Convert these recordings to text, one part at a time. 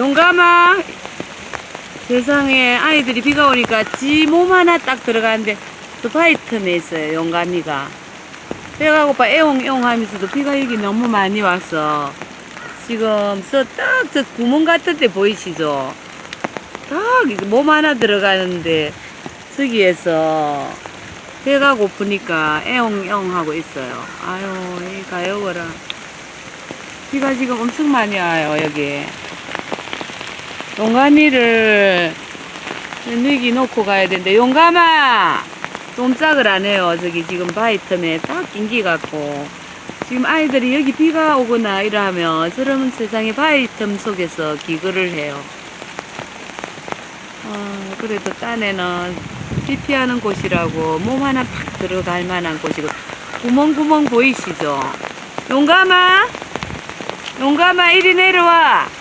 용감아. 세상에 아이들이 비가 오니까 지 몸 하나 딱 들어가는데 스파이트에 있어요 용감이가. 배가 고파 애옹애옹 하면서도 비가 여기 너무 많이 왔어 지금 저딱 저 구멍 같은 데 보이시죠? 딱 몸 하나 들어가는데 저기에서 배가 고프니까 애옹애옹 하고 있어요. 아유 이 가요거라. 비가 지금 엄청 많이 와요 여기 용감이를 여기 놓고 가야 되는데 용감아! 꼼짝을 안 해요. 저기 지금 바이텀에 딱 긴기 같고. 지금 아이들이 여기 비가 오거나 이러면 저런 세상에 바이텀 속에서 기거를 해요. 어, 그래도 딴에는 비 피하는 곳이라고 몸 하나 팍 들어갈 만한 곳이고. 구멍구멍 보이시죠? 용감아! 용감아 이리 내려와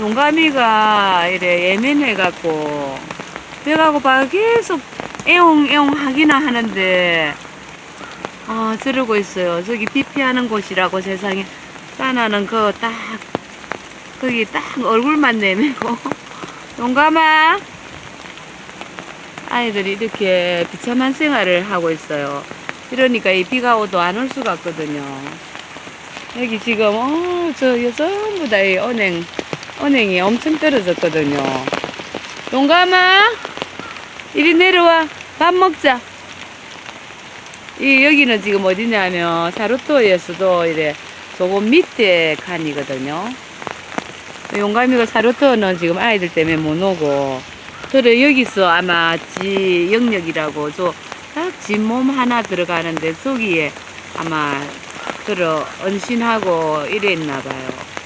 용감이가 이래 예민해갖고 배가 고파 계속 애옹애옹 하기나 하는데 아 저러고 있어요. 저기 비 피하는 곳이라고 세상에. 따나는 그거 딱 거기 딱 얼굴만 내밀고. 용감아 아이들이 이렇게 비참한 생활을 하고 있어요. 이러니까 이 비가 오도 안 올 수가 없거든요. 여기 지금 어저 전부 다이 은행 은행이 엄청 떨어졌거든요. 용감아 이리 내려와. 밥 먹자. 이 여기는 지금 어디냐면 사루토에서도 이래 조금 밑에 칸이거든요. 용감이가 사루토는 지금 아이들 때문에 못 오고 그래 여기서 아마 지 영역이라고 저딱지 몸 하나 들어가는데 저기에 아마 그러 은신하고 이랬나 봐요.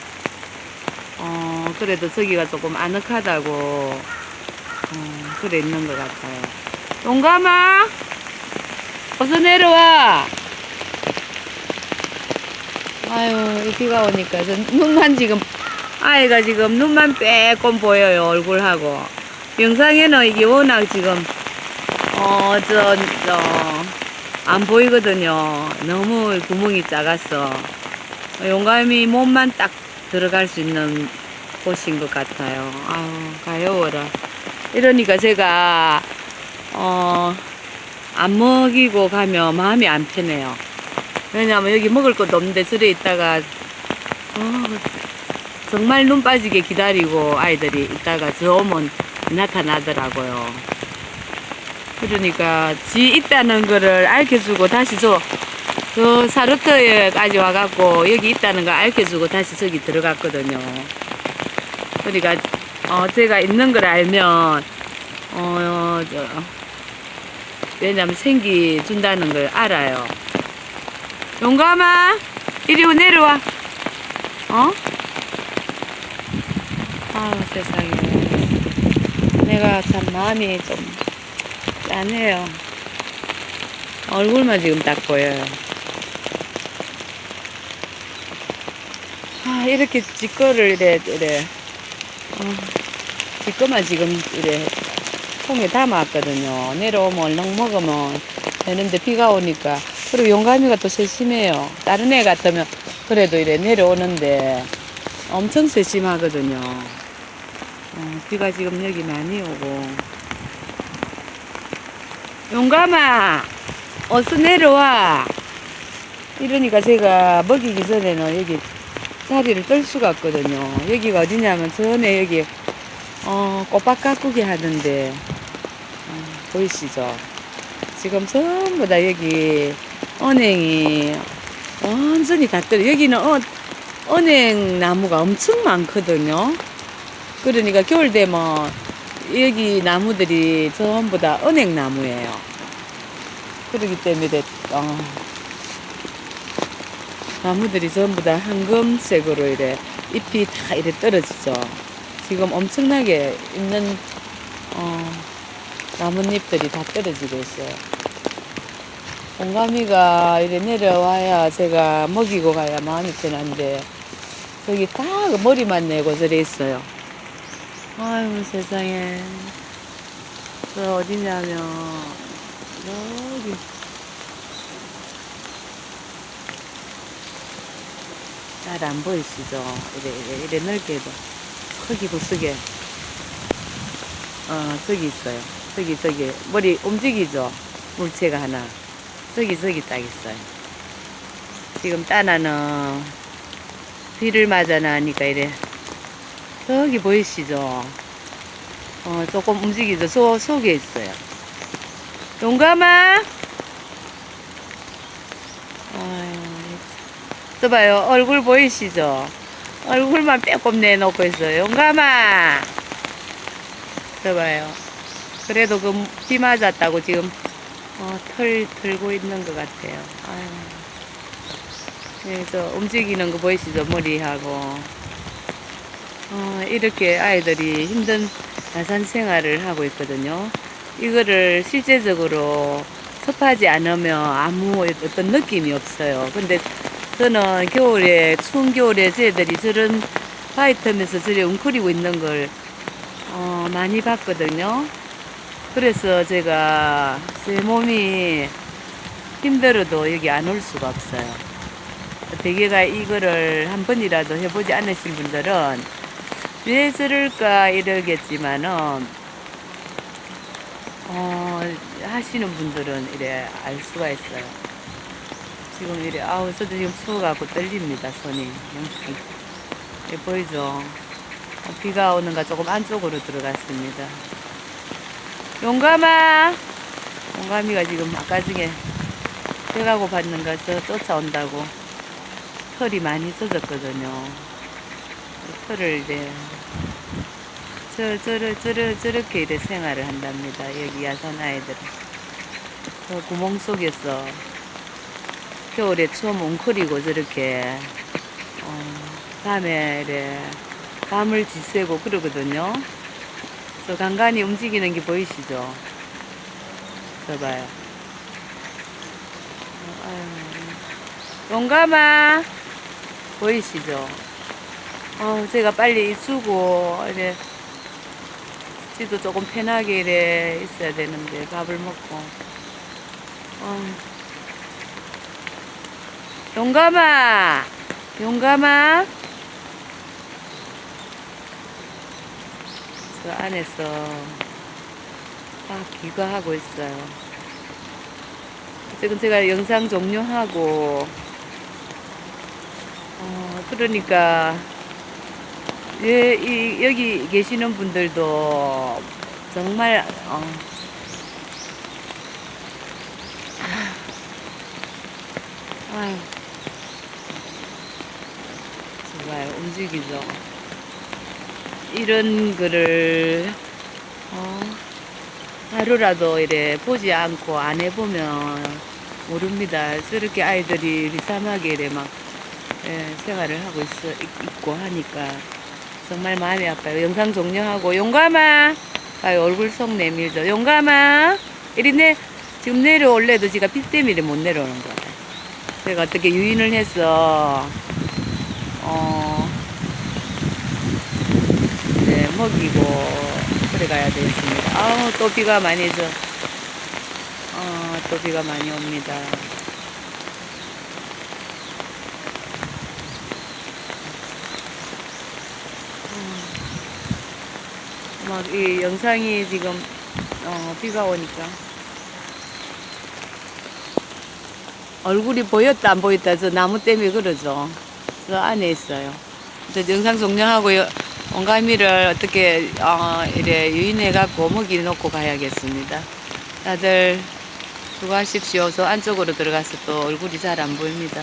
어 그래도 저기가 조금 아늑하다고 어, 그래 있는 것 같아요. 용감아 어서 내려와. 아유 이 비가 오니까 저 눈만 지금 아이가 지금 눈만 빼꼼 보여요 얼굴하고 영상에는 이게 워낙 지금 어저저안 보이거든요 너무 구멍이 작았어 용감이 몸만 딱 들어갈 수 있는 곳인 것 같아요 아우 가여워라 이러니까 제가 어 안 먹이고 가면 마음이 안 편해요 왜냐면 여기 먹을 것도 없는데 저래 있다가 어, 정말 눈 빠지게 기다리고 아이들이 있다가 저 오면 나타나더라고요. 그러니까 지 있다는 거를 알려주고 다시 저, 저 사르터에까지 와갖고 여기 있다는 거 알려주고 다시 저기 들어갔거든요. 그러니까 어, 제가 있는 걸 알면 어, 저, 왜냐면 생기 준다는 걸 알아요. 용감아, 이리 내려와. 어? 아 세상에 내가 참 마음이 좀 짠해요 얼굴만 지금 딱 보여요 아 이렇게 지거를 이래 이래 어, 지거만 지금 이래 통에 담아왔거든요 내려오면 얼른 먹으면 되는데 비가 오니까 그리고 용감이가 또 세심해요 다른 애 같으면 그래도 이래 내려오는데 엄청 세심하거든요. 어, 비가 지금 여기 많이 오고. 용감아, 어서 내려와. 이러니까 제가 먹이기 전에는 여기 자리를 뜰 수가 없거든요. 여기가 어디냐면 전에 여기 어, 꼬박 가꾸기 하던데 어, 보이시죠? 지금 전부 다 여기 은행이 완전히 다 떨어. 여기는 어, 은행 나무가 엄청 많거든요. 그러니까 겨울 되면 여기 나무들이 전부 다 은행 나무예요. 그러기 때문에 어, 나무들이 전부 다 황금색으로 이래 잎이 다 이래 떨어지죠. 지금 엄청나게 있는 어, 나뭇잎들이 다 떨어지고 있어요. 공감이가 이래 내려와야 제가 먹이고 가야 마음이 편한데 저기 다 머리만 내고 저래 있어요. 아유 세상에 저 어디냐면 여기 잘 안 보이시죠? 이래 이래 이래 넓게도 크기 부스게. 어, 저기 있어요. 저기, 저기. 머리 움직이죠? 물체가 하나. 저기, 저기 딱 있어요. 지금 따나는 비를 맞아 나니까 이래. 저기 보이시죠? 어, 조금 움직이죠? 소, 속에 있어요. 용감아! 아유, 저 봐요. 얼굴 보이시죠? 얼굴만 빼꼼 내놓고 있어요. 용감아! 저 봐요. 그래도 그 비 맞았다고 지금 어, 털 들고 있는 것 같아요. 아유. 그래서 움직이는 거 보이시죠? 머리하고. 어, 이렇게 아이들이 힘든 야산 생활을 하고 있거든요. 이거를 실제적으로 섭하지 않으면 아무 어떤 느낌이 없어요. 근데 저는 겨울에, 추운 겨울에 저희들이 저런 바위 틈에서 저리 웅크리고 있는 걸 어, 많이 봤거든요. 그래서 제가 제 몸이 힘들어도 여기 안 올 수가 없어요. 대개가 이거를 한 번이라도 해보지 않으신 분들은 왜 저럴까 이러겠지만은 어, 하시는 분들은 이래 알 수가 있어요. 지금 이래 아우 저도 지금 추워갖고 떨립니다 손이. 예, 보이죠? 어, 비가 오는가 조금 안쪽으로 들어갔습니다. 용감아! 용감이가 지금 아까 중에 배가고 받는가 저 쫓아온다고 털이 많이 젖었거든요. 털을 이제 저, 저러, 저러, 저렇게 이래 생활을 한답니다. 여기 야산 아이들은. 저 구멍 속에서 겨울에 처음 웅크리고 저렇게, 어, 밤에 이래 밤을 지새고 그러거든요. 저 간간히 움직이는 게 보이시죠? 저 봐요. 용감아! 보이시죠? 어, 제가 빨리 주고, 이래, 지도 조금 편하게 이래 있어야 되는데, 밥을 먹고. 어. 용감아! 용감아! 저 안에서 막 귀가하고 있어요. 지금 제가 영상 종료하고, 어, 그러니까, 예, 이, 여기 계시는 분들도 정말, 어, 아유, 정말 움직이죠. 이런 거를, 어, 하루라도 이래 보지 않고 안 해보면 모릅니다. 저렇게 아이들이 리삼하게 이래 막, 예, 생활을 하고 있어, 있- 있고 하니까 정말 마음이 아파요. 영상 종료하고, 용감아! 아유, 얼굴 속 내밀죠. 용감아! 이리 내, 지금 내려올래도 지가 비 때문에 못 내려오는 것 같아요. 제가 어떻게 유인을 해서, 어, 네, 먹이고, 그래 가야 되겠습니다. 아우, 또 비가 많이 져. 어, 또 비가 많이 옵니다. 막 이 영상이 지금 어, 비가 오니까 얼굴이 보였다 안 보였다 저 나무 때문에 그러죠. 저 안에 있어요. 저 영상 종료하고 요- 온가미를 어떻게 어, 이래 유인해 갖고 먹이 놓고 가야겠습니다. 다들 수고하십시오. 저 안쪽으로 들어가서 또 얼굴이 잘 안 보입니다.